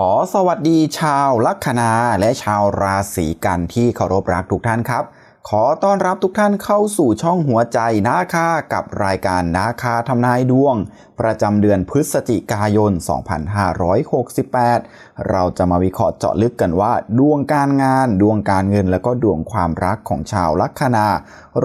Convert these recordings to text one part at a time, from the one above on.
ขอสวัสดีชาวลัคนาและชาวราศีกันที่เคารพรักทุกท่านครับ ขอต้อนรับทุกท่านเข้าสู่ช่องหัวใจนาคากับรายการนาคาทำนายดวง ประจำเดือนพฤศจิกายน 2568 เราจะมาวิเคราะห์เจาะลึกกันว่า ดวงการงาน ดวงการเงิน และก็ดวงความรักของชาวลัคนา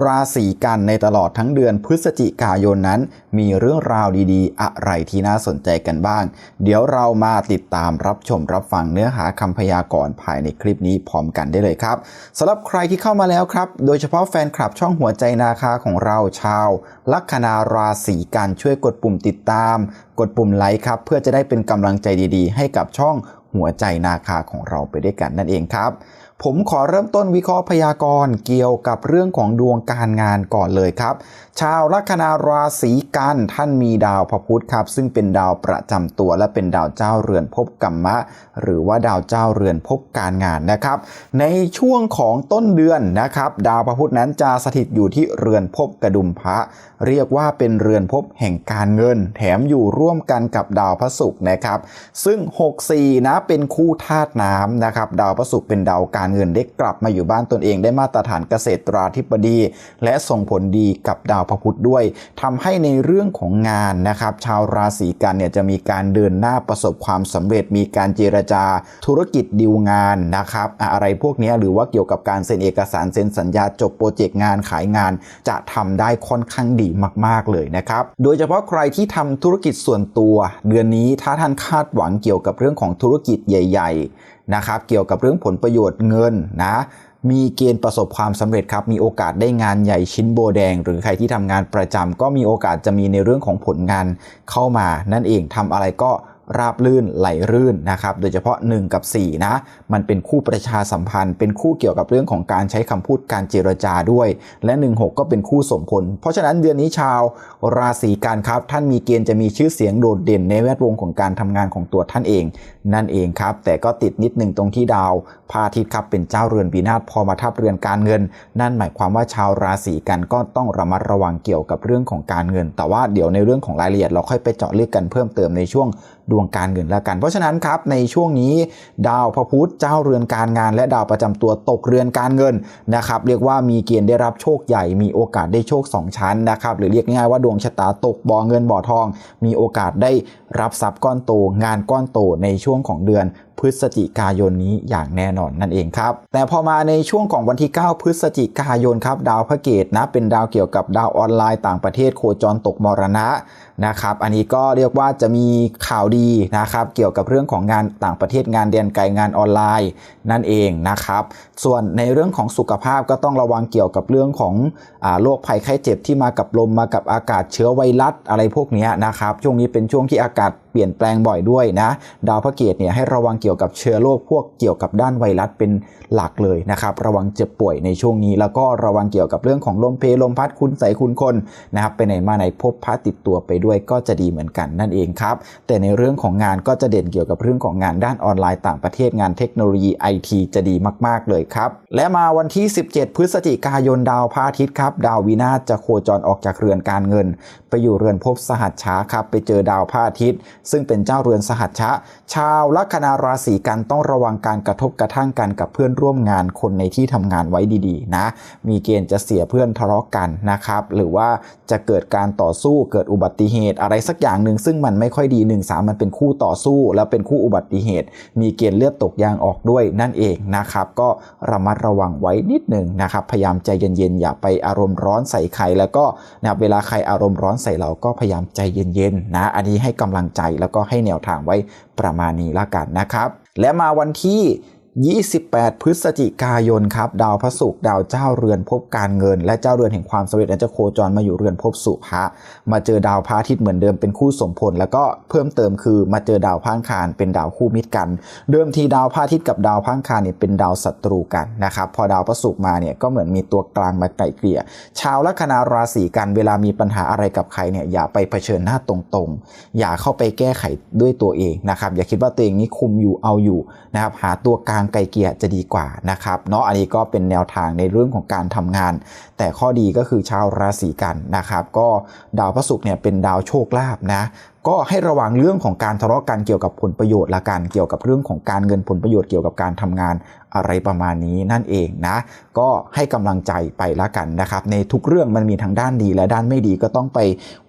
ราศีกันในตลอดทั้งเดือนพฤศจิกายนนั้น มีเรื่องราวดีๆ อะไรที่น่าสนใจกันบ้าง เดี๋ยวเรามาติดตามรับชมรับฟังเนื้อหาคำพยากรณ์ภายในคลิปนี้พร้อมกันได้เลยครับสำหรับใครที่เข้ามาแล้วครับโดยเฉพาะแฟนคลับช่องหัวใจนาคาของเราชาว ลัคนาราศีกันช่วยกดปุ่มติดตาม กดปุ่มไลค์ครับ เพื่อจะได้เป็นกำลังใจดีๆ ให้กับช่องหัวใจนาคาของเราไปด้วยกันนั่นเองครับ ผมขอเริ่มต้นวิเคราะห์พยากรณ์เกี่ยวกับเรื่องของดวงการงานก่อนเลยครับ ชาวลัคนาราศีกันท่านมีดาวพระพุธครับ ซึ่งเป็นดาวประจำตัวและเป็นดาวเจ้าเรือนภพกรรมะ หรือว่าดาวเจ้าเรือนภพการงานนะครับ ในช่วงของต้นเดือนนะครับ ดาวพระพุธนั้นจะสถิตอยู่ที่เรือนภพกระดุมพระ เรียกว่าเป็นเรือนภพแห่งการเงิน แถมอยู่ร่วมกันกับดาวพระศุกร์นะครับ ซึ่ง 64 นะเป็นคู่ธาตุน้ำนะครับ ดาวพระศุกร์เป็นดาวการเงินได้กลับมาอยู่บ้านตนเองได้มาตรฐานเกษตราธิบดี และส่งผลดีกับดาวพระพุธด้วยทำให้ในเรื่องของงานนะครับชาวราศีกันเนี่ยจะมีการเดินหน้าประสบความสำเร็จ มีการเจรจาธุรกิจดีลงานนะครับอะไรพวกนี้หรือว่าเกี่ยวกับการเซ็นเอกสารเซ็นสัญญาจบโปรเจกต์งานขายงาน จะทำได้ค่อนข้างดีมาก ๆเลยนะครับโดยเฉพาะใครที่ทำธุรกิจส่วนตัว เดือนนี้ถ้าท่านคาดหวังเกี่ยวกับเรื่องของธุรกิจใหญ่ ๆ นะครับเกี่ยวกับเรื่องผลประโยชน์เงินนะมีเกณฑ์ประสบความสำเร็จครับ มีโอกาสได้งานใหญ่ชิ้นโบแดง หรือใครที่ทำงานประจำก็มีโอกาสจะมีในเรื่องของผลงานเข้ามา นั่นเองทำอะไรก็ ราบลื่นไหลรื่นนะครับ โดยเฉพาะ 1 กับ 4 นะ มันเป็นคู่ประชาสัมพันธ์ เป็นคู่เกี่ยวกับเรื่องของการใช้คำพูดการเจรจาด้วย และ 16 ก็เป็นคู่สมพล เพราะฉะนั้นเดือนนี้ชาวราศีกันครับ ท่านมีเกณฑ์จะมีชื่อเสียงโดดเด่นในแวดวงของการทำงานของตัวท่านเอง นั่นเองครับ แต่ก็ติดนิดหนึ่งตรงที่ดาวพาทิตย์ครับเป็นเจ้าเรือนปีนาศพอมาทับเรือนการเงิน นั่นหมายความว่าชาวราศีกันก็ต้องระมัดระวังเกี่ยวกับเรื่องของการเงิน แต่ว่าเดี๋ยวในเรื่องของรายละเอียดเราค่อยไปเจาะลึกกันเพิ่มเติมในช่วง ดวงการเงินแล้วกัน เพราะฉะนั้นครับในช่วงนี้ดาวพระพุธเจ้าเรือนการงาน และดาวประจำตัวตกเรือนการเงินนะครับเรียกว่ามีเกณฑ์ได้รับโชคใหญ่มีโอกาสได้โชค 2 ชั้นนะครับหรือเรียกง่ายๆว่าดวงชะตาตกบ่อเงินบ่อทอง มีโอกาสได้รับทรัพย์ก้อนโตงานก้อนโตในช่วงของเดือน พฤศจิกายนนี้อย่างแน่นอนนั่นเองครับ แต่พอมาในช่วงของวันที่ 9 พฤศจิกายนครับดาวพระเกตนะเป็นดาวเกี่ยวกับดาวออนไลน์ต่างประเทศโคจรตกมรณะนะครับ อันนี้ก็เรียกว่าจะมีข่าวดีนะครับ เกี่ยวกับเรื่องของงานต่างประเทศงานเดียนไกลงานออนไลน์นั่นเองนะครับ ส่วนในเรื่องของสุขภาพก็ต้องระวังเกี่ยวกับเรื่องของอโรคภัยไข้เจ็บที่มากับลมมากับอากาศเชื้อไวรัสอะไรพวกนี้นะครับ ช่วงนี้เป็นช่วงที่อากาศเปลี่ยนแปลงบ่อยด้วยนะ ดาวพระเกตเนี่ยให้ระวังเกี่ยวกับเชื้อโรคพวกเกี่ยวกับด้านไวรัสเป็นหลักเลยนะครับระวังเจ็บป่วยในช่วงนี้ แล้วก็ระวังเกี่ยวกับเรื่องของลมเพลลมพัดคุณใสคุณคนนะครับไปไหนมาไหนพบพระติดตัวไปด้วยก็จะดีเหมือนกันนั่นเองครับแต่ในเรื่องของงานก็จะเด่นเกี่ยวกับเรื่องของงานด้านออนไลน์ต่างประเทศงานเทคโนโลยีไอทีจะดีมาก ๆ เลยครับ และมาวันที่ 17 พฤศจิกายนดาวพระอาทิตย์ครับ ดาววินาจะโคจรออกจากเรือนการเงิน ไปอยู่เรือนภพสหัชชาครับ ไปเจอดาวพระอาทิตย์ ซึ่งเป็นเจ้าเรือนสหัชชะชาวลัคนาราศีกันต้องระวังการกระทบกระทั่งกันกับเพื่อนร่วมงานคนในที่ทำงานไว้ดีๆ นะ มีเกณฑ์จะเสียเพื่อนทะเลาะกันนะครับ หรือว่าจะเกิดการต่อสู้เกิดอุบัติเหตุ อะไรสักอย่างหนึ่งซึ่งมันไม่ค่อยดี1นสามันเป็นคู่ต่อสู้ แล้วเป็นคู่อุบัติเหตุ มีเกณฑ์เลือดตกยางออกด้วยนั่นเองนะครับ ก็ระมัดระวังไว้นิดหนึ่งนะครับ พยายามใจเย็นๆอย่าไปอารมณ์ร้อนใส่ใครแล้วก็นะเวลาใครอารมณ์ร้อนใส่เราก็พยายามใจเย็นๆนะ อันนี้ให้กำลังใจแล้วก็ให้แนวทางไว้ประมาณนี้ละกันนะครับ และมาวันที่ 28 พฤศจิกายนครับ ดาวพระศุกร์ดาวเจ้าเรือนภพการเงิน และเจ้าเรือนแห่งความสำเร็จนั้นจะโคจรมาอยู่เรือนภพสุภะมาเจอดาวพระอาทิตย์เหมือนเดิมเป็นคู่สมพล แล้วก็เพิ่มเติมคือมาเจอดาวพังคารเป็นดาวคู่มิตรกัน เดิมทีดาวพระอาทิตย์กับดาวพังคารเนี่ยเป็นดาวศัตรูกันนะครับพอดาวพระศุกร์มาเนี่ยก็เหมือนมีตัวกลางมาไกลเกลี่ยชาวลัคนาราศีกันเวลามีปัญหาอะไรกับใครเนี่ยอย่าไปเผชิญหน้าตรงๆ อย่าเข้าไปแก้ไขด้วยตัวเองนะครับอย่าคิดว่าตัวเองนี่คุมอยู่เอาอยู่นะครับหาตัวกลางไกลเกลี่ยจะดีกว่านะครับเนาะอันนี้ก็เป็นแนวทางในเรื่องของการทำงาน แต่ข้อดีก็คือชาวราศีกันนะครับ ก็ดาวพระศุกร์เนี่ยเป็นดาวโชคลาภนะก็ให้ระวังเรื่องของการทะเลาะกันเกี่ยวกับผลประโยชน์ละกัน เกี่ยวกับเรื่องของการเงินผลประโยชน์เกี่ยวกับการทำงานอะไรประมาณนี้นั่นเองนะ ก็ให้กำลังใจไปละกันนะครับ ในทุกเรื่องมันมีทั้งด้านดีและด้านไม่ดีก็ต้องไป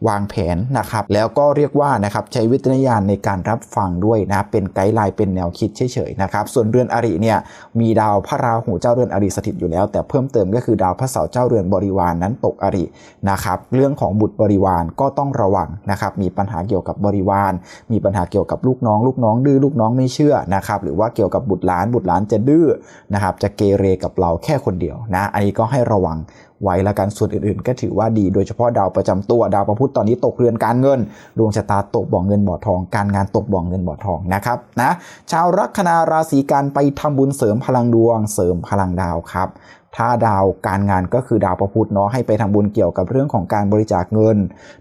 วางแผนนะครับ แล้วก็เรียกว่านะครับใช้วิจารณญาณในการรับฟังด้วยนะ เป็นไกด์ไลน์เป็นแนวคิดเฉยๆนะครับ ส่วนเรือนอริเนี่ยมีดาวพระราหูเจ้าเรือนอริสถิตอยู่แล้ว แต่เพิ่มเติมก็คือดาวพระเสาร์เจ้าเรือนบริวารนนั้นตกอรินะครับ เรื่องของบุตรบริวารก็ต้องระวังนะครับมีปัญหาเกี่ยวกับบริวาร มีปัญหาเกี่ยวกับลูกน้อง ลูกน้องดื้อลูกน้องไม่เชื่อนะครับหรือว่าเกี่ยวกับบุตรหลานบุตรหลานจะดื้อนะครับจะเกเรกับเราแค่คนเดียวนะอันนี้ก็ให้ระวัง ไว้ละกันส่วนอื่นๆ ก็ถือว่าดีโดยเฉพาะดาวประจำตัวดาวประพุธตอนนี้ตกเรือนการเงิน ดวงชะตาตกบ่อเงินบ่อทอง การงานตกบ่อเงินบ่อทองนะครับนะชาวลัคนาราศีกันไปทำบุญเสริมพลังดวงเสริมพลังดาวครับ ถ้าดาวการงานก็คือดาวประพุธเนาะให้ไปทำบุญเกี่ยวกับเรื่องของการบริจาคเงิน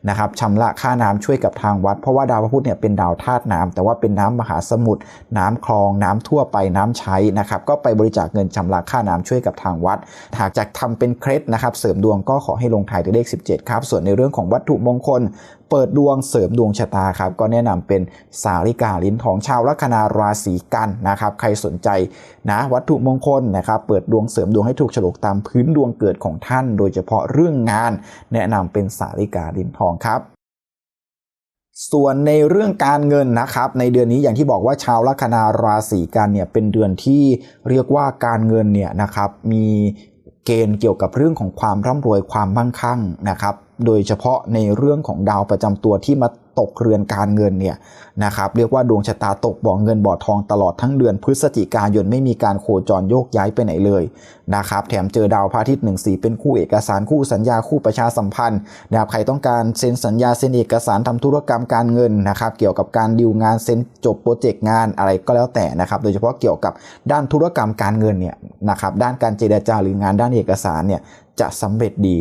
นะครับชำระค่าน้ำช่วยกับทางวัด เพราะว่าดาวพระพุธเนี่ยเป็นดาวธาตุน้ำแต่ว่าเป็นน้ำมหาสมุทรน้ำคลองน้ำทั่วไปน้ำใช้นะครับก็ไปบริจาคเงินชำระค่าน้ำช่วยกับทางวัด หากจะทำเป็นเคล็ดนะครับเสริมดวงก็ขอให้ลงท้ายด้วยเลข 17 ครับ ส่วนในเรื่องของวัตถุมงคล เปิดดวงเสริมดวงชะตาครับก็แนะนำเป็นสาริกาลิ้นทองชาวลัคนาราศีกันนะครับใครสนใจนะวัตถุมงคลนะครับเปิดดวงเสริมดวงให้ถูกฉลกตามพื้นดวงเกิดของท่าน โดยเฉพาะเรื่องงาน แนะนำเป็นสาริกาลิ้นทองครับส่วนในเรื่องการเงินนะครับ ในเดือนนี้อย่างที่บอกว่าชาวลัคนาราศีกันเนี่ยเป็นเดือนที่เรียกว่าการเงินเนี่ยนะครับมีเกณฑ์เกี่ยวกับเรื่องของความร่ำรวยความมั่งคั่งนะครับ โดยเฉพาะในเรื่องของดาวประจำตัวที่มาตกเรือนการเงินเนี่ยนะครับเรียกว่าดวงชะตาตกบ่อเงินบ่อทองตลอดทั้งเดือนพฤศจิกายนไม่มีการโคจรโยกย้ายไปไหนเลยนะครับแถมเจอดาวพระอาทิตย์หนึ่งสีเป็นคู่เอกสารคู่สัญญาคู่ประชาสัมพันธ์นะครับใครต้องการเซ็นสัญญาเซ็นเอกสารทำธุรกรรมการเงินนะครับเกี่ยวกับการดิวงานเซ็นจบโปรเจกต์งานอะไรก็แล้วแต่นะครับโดยเฉพาะเกี่ยวกับด้านธุรกรรมการเงินเนี่ยนะครับด้านการเจรจาหรืองานด้านเอกสารเนี่ยจะสำเร็จดี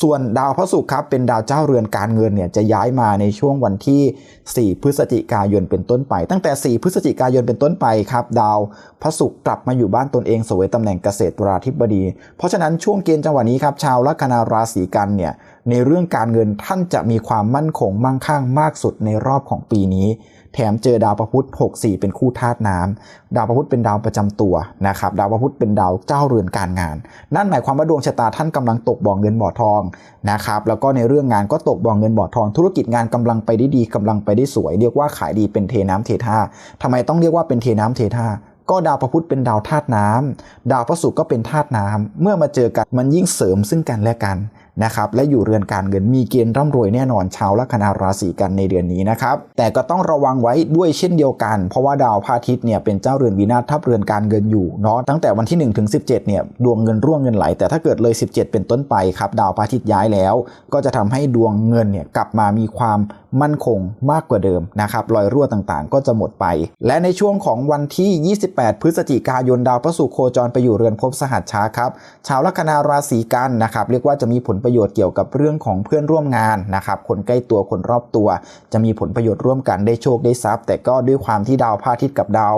ส่วนดาวพระศุกร์ครับเป็นดาวเจ้าเรือนการเงินเนี่ยจะย้ายมาในช่วงวันที่ 4 พฤศจิกายนเป็นต้นไป ตั้งแต่ 4 พฤศจิกายนเป็นต้นไปครับดาวพระศุกร์กลับมาอยู่บ้านตนเองสวยตำแหน่งเกษตราธิบดี เพราะฉะนั้นช่วงเกณฑ์จังหวะนี้ครับชาวลัคนาราศีกันเนี่ยในเรื่องการเงินท่านจะมีความมั่นคงมั่งคั่งมากสุดในรอบของปีนี้ แถมเจอดาวพระพุธ64 เป็นคู่ธาตุน้ำดาวพระพุธเป็นดาวประจำตัวนะครับดาวพระพุธเป็นดาวเจ้าเรือนการงาน นั่นหมายความว่าดวงชะตาท่านกำลังตกบ่อเงินบ่อทองนะครับแล้วก็ในเรื่องงานก็ตกบ่อเงินบ่อทอง ธุรกิจงานกำลังไปได้ดีกำลังไปได้สวย เรียกว่าขายดีเป็นเทน้ำเทท่าทำไมต้องเรียกว่าเป็นเทน้ำเทท่าก็ดาวพระพุธเป็นดาวธาตุน้ำดาวพระศุกร์ก็เป็นธาตุน้ำเมื่อมาเจอกันมันยิ่งเสริมซึ่งกันและกัน นะครับและอยู่เรือนการเงินมีเกณฑ์ร่ำรวยแน่นอนชาวลัคนาราศีกันในเดือนนี้นะครับแต่ก็ต้องระวังไว้ด้วยเช่นเดียวกัน เพราะว่าดาวพระอาทิตย์เนี่ยเป็นเจ้าเรือนวินาศทับเรือนการเงินอยู่เนาะตั้งแต่วันที่1ถึง17เนี่ยดวงเงินร่วงเงินไหล แต่ถ้าเกิดเลย 17 เป็นต้นไปครับดาวพระอาทิตย์ย้ายแล้ว ก็จะทำให้ดวงเงินเนี่ยกลับมามีความ มั่นคงมากกว่าเดิมนะครับรอยรั่วต่างๆ ก็จะหมดไป และในช่วงของวันที่ 28 พฤศจิกายนดาวพระศุกร์โคจรไปอยู่เรือนภพสหัสช้าครับชาวลัคนาราศีกันนะครับเรียกว่าจะมีผลประโยชน์เกี่ยวกับเรื่องของเพื่อนร่วมงานนะครับคนใกล้ตัวคนรอบตัว จะมีผลประโยชน์ร่วมกันได้โชคได้ทรัพย์ แต่ก็ด้วยความที่ดาวพระอาทิตย์กับดาว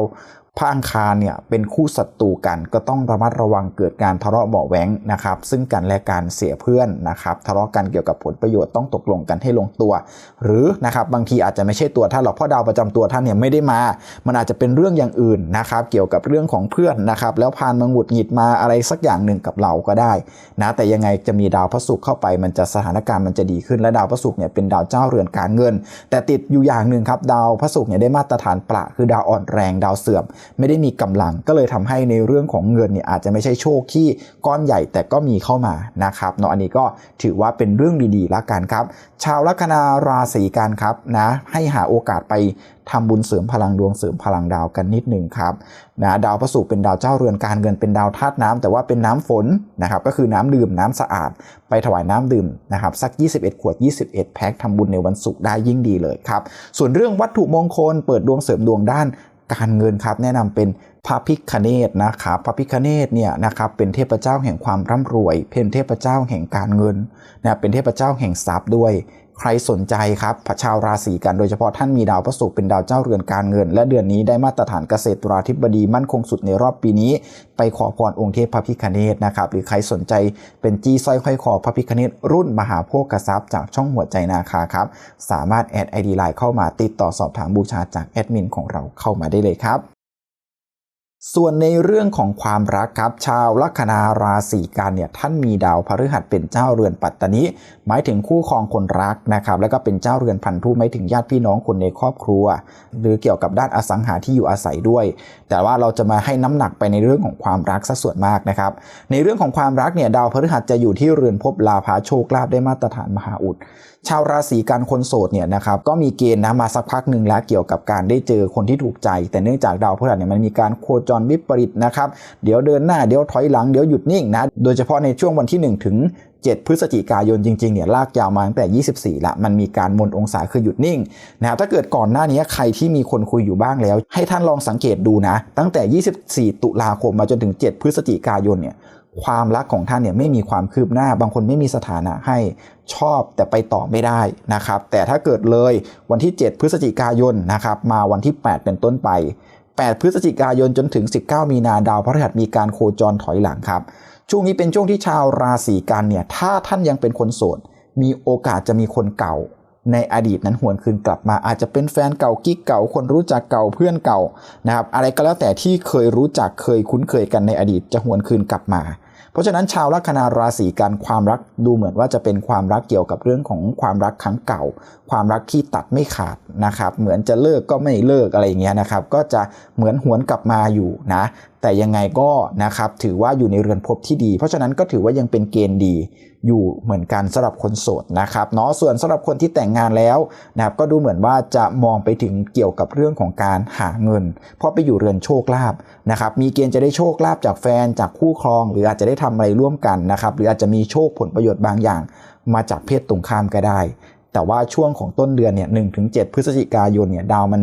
พระอังคารเนี่ยเป็นคู่ศัตรูกันก็ต้องระมัดระวังเกิดการทะเลาะเบาแหวงนะครับ ซึ่งกันและการเสียเพื่อนนะครับทะเลาะกันเกี่ยวกับผลประโยชน์ต้องตกลงกันให้ลงตัว หรือนะครับบางทีอาจจะไม่ใช่ตัวท่านหรอกเพราะดาวประจำตัวท่านเนี่ยไม่ได้มา มันอาจจะเป็นเรื่องอย่างอื่นนะครับ เกี่ยวกับเรื่องของเพื่อนนะครับแล้วพานมาหงุดหงิดมาอะไรสักอย่างหนึ่งกับเราก็ได้นะแต่ยังไงจะมีดาวพระศุกร์เข้าไปมันจะสถานการณ์มันจะดีขึ้นและดาวพระศุกร์เนี่ยเป็นดาวเจ้าเรือนการเงิน แต่ติดอยู่อย่างหนึ่งครับดาวพระศุกร์เนี่ยได้มาตรฐานประคือดาวอ่อนแรงดาวเสื่อมไม่ได้มีกำลังก็เลยทำให้ในเรื่องของเงินเนี่ยอาจจะไม่ใช่โชคที่ก้อนใหญ่แต่ก็มีเข้ามานะครับเนาะอันนี้ก็ถือว่าเป็นเรื่องดีๆละกันครับ ชาวลัคนาราศีกันครับนะให้หาโอกาสไปทำบุญเสริมพลังดวงเสริมพลังดาวกันนิดหนึ่งครับนะดาวพระศุกร์เป็นดาวเจ้าเรือนการเงินเป็นดาวธาตุน้ำแต่ว่าเป็นน้ำฝนนะครับก็คือน้ำดื่มน้ำสะอาด ไปถวายน้ำดื่มนะครับสัก 21 ขวด 21 แพ็คทำบุญในวันศุกร์ได้ยิ่งดีเลยครับส่วนเรื่องวัตถุมงคลเปิดดวงเสริมดวงด้าน การเงินครับแนะนำเป็นพระพิคเนตนะครับพระพิคเนตเนี่ยนะครับเป็นเทพเจ้าแห่งความร่ำรวย เป็นเทพเจ้าแห่งการเงินนะเป็นเทพเจ้าแห่งทรัพย์ด้วย ใครสนใจครับชาวราศีกันโดยเฉพาะท่านมีดาวพระศุกร์เป็นดาวเจ้าเรือนการเงิน และเดือนนี้ได้มาตรฐานเกษตรราธิบดีมั่นคงสุดในรอบปีนี้ ไปขอพรองค์เทพพระพิคเนตนะครับหรือใครสนใจเป็นจี้สร้อยห้อยคอพระพิคเนตรุ่นมหาโภคทรัพย์จากช่องหัวใจนาคาครับสามารถแอดไอดีไลน์เข้ามาติดต่อสอบถามบูชาจากแอดมินของเราเข้ามาได้เลยครับ ส่วนในเรื่องของความรักครับ ชาวลัคนาราศีกันเนี่ยท่านมีดาวพฤหัสเป็นเจ้าเรือนปัตตานิหมายถึงคู่ครองคนรักนะครับ แล้วก็เป็นเจ้าเรือนพันธุหมายถึงญาติพี่น้องคนในครอบครัว หรือเกี่ยวกับด้านอสังหาที่อยู่อาศัยด้วย แต่ว่าเราจะมาให้น้ำหนักไปในเรื่องของความรักซะส่วนมากนะครับ ในเรื่องของความรักเนี่ยดาวพฤหัสจะอยู่ที่เรือนภพลาภาโชคลาภได้มาตรฐานมหาอุด ชาวราศีกันคนโสดเนี่ยนะครับก็มีเกณฑ์นะมาสักพักหนึ่งแล้วเกี่ยวกับการได้เจอคนที่ถูกใจ แต่เนื่องจากดาวพฤหัสเนี่ยมันมีการโคจรวิปริตนะครับ เดี๋ยวเดินหน้าเดี๋ยวถอยหลังเดี๋ยวหยุดนิ่งนะ โดยเฉพาะในช่วงวันที่ 1 ถึง 7 พฤศจิกายนจริงๆเนี่ยลากยาวมาตั้งแต่ 24 ละ มันมีการมนองศาคือหยุดนิ่งนะครับถ้าเกิดก่อนหน้านี้ใครที่มีคนคุยอยู่บ้างแล้ว ให้ท่านลองสังเกตดูนะ ตั้งแต่ 24 ตุลาคมมาจนถึง 7 พฤศจิกายนเนี่ยความรักของท่านเนี่ยไม่มีความคืบหน้า บางคนไม่มีสถานะให้ชอบแต่ไปต่อไม่ได้นะครับ แต่ถ้าเกิดเลยวันที่ 7 พฤศจิกายนนะครับ มาวันที่ 8 เป็นต้นไป 8 พฤศจิกายนจนถึง 19 มีนาดาวพฤหัสมีการโคจรถอยหลังครับ ช่วงนี้เป็นช่วงที่ชาวราศีกันเนี่ย ถ้าท่านยังเป็นคนโสด มีโอกาสจะมีคนเก่า ในอดีตนั้นหวนคืนกลับมา อาจจะเป็นแฟนเก่ากิ๊กเก่าคนรู้จักเก่าเพื่อนเก่านะครับอะไรก็แล้วแต่ที่เคยรู้จักเคยคุ้นเคยกันในอดีตจะหวนคืนกลับมา เพราะฉะนั้นชาวลัคนาราศีกันความรักดูเหมือนว่าจะเป็นความรักเกี่ยวกับเรื่องของความรักครั้งเก่า ความรักที่ตัดไม่ขาดนะครับ เหมือนจะเลิกก็ไม่เลิกอะไรอย่างเงี้ยนะครับ ก็จะเหมือนหวนกลับมาอยู่นะ แต่ยังไงก็นะครับถือว่าอยู่ในเรือนภพที่ดี เพราะฉะนั้นก็ถือว่ายังเป็นเกณฑ์ดีอยู่เหมือนกันสำหรับคนโสดนะครับเนาะส่วนสำหรับคนที่แต่งงานแล้วนะครับก็ดูเหมือนว่าจะมองไปถึงเกี่ยวกับเรื่องของการหาเงิน เพราะไปอยู่เรือนโชคลาภนะครับมีเกณฑ์จะได้โชคลาภจากแฟนจากคู่ครอง หรืออาจจะได้ทำอะไรร่วมกันนะครับ หรืออาจจะมีโชคผลประโยชน์บางอย่าง มาจากเพศตรงข้ามก็ได้ แต่ว่าช่วงของต้นเดือนเนี่ยหถึงเพฤศจิกายนเนี่ยดาวมัน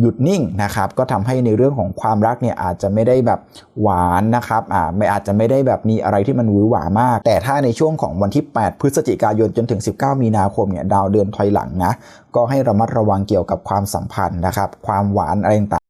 หยุดนิ่งนะครับ ก็ทำให้ในเรื่องของความรักเนี่ยอาจจะไม่ได้แบบหวานนะครับอ่าไม่อาจจะไม่ได้แบบมีอะไรที่มันหวือหวามาก แต่ถ้าในช่วงของวันที่ 8 พฤศจิกายนจนถึง 19 มีนาคมเนี่ยดาวเดือนถอยหลังนะก็ให้ระมัดระวังเกี่ยวกับความสัมพันธ์นะครับ ความหวานอะไรต่าง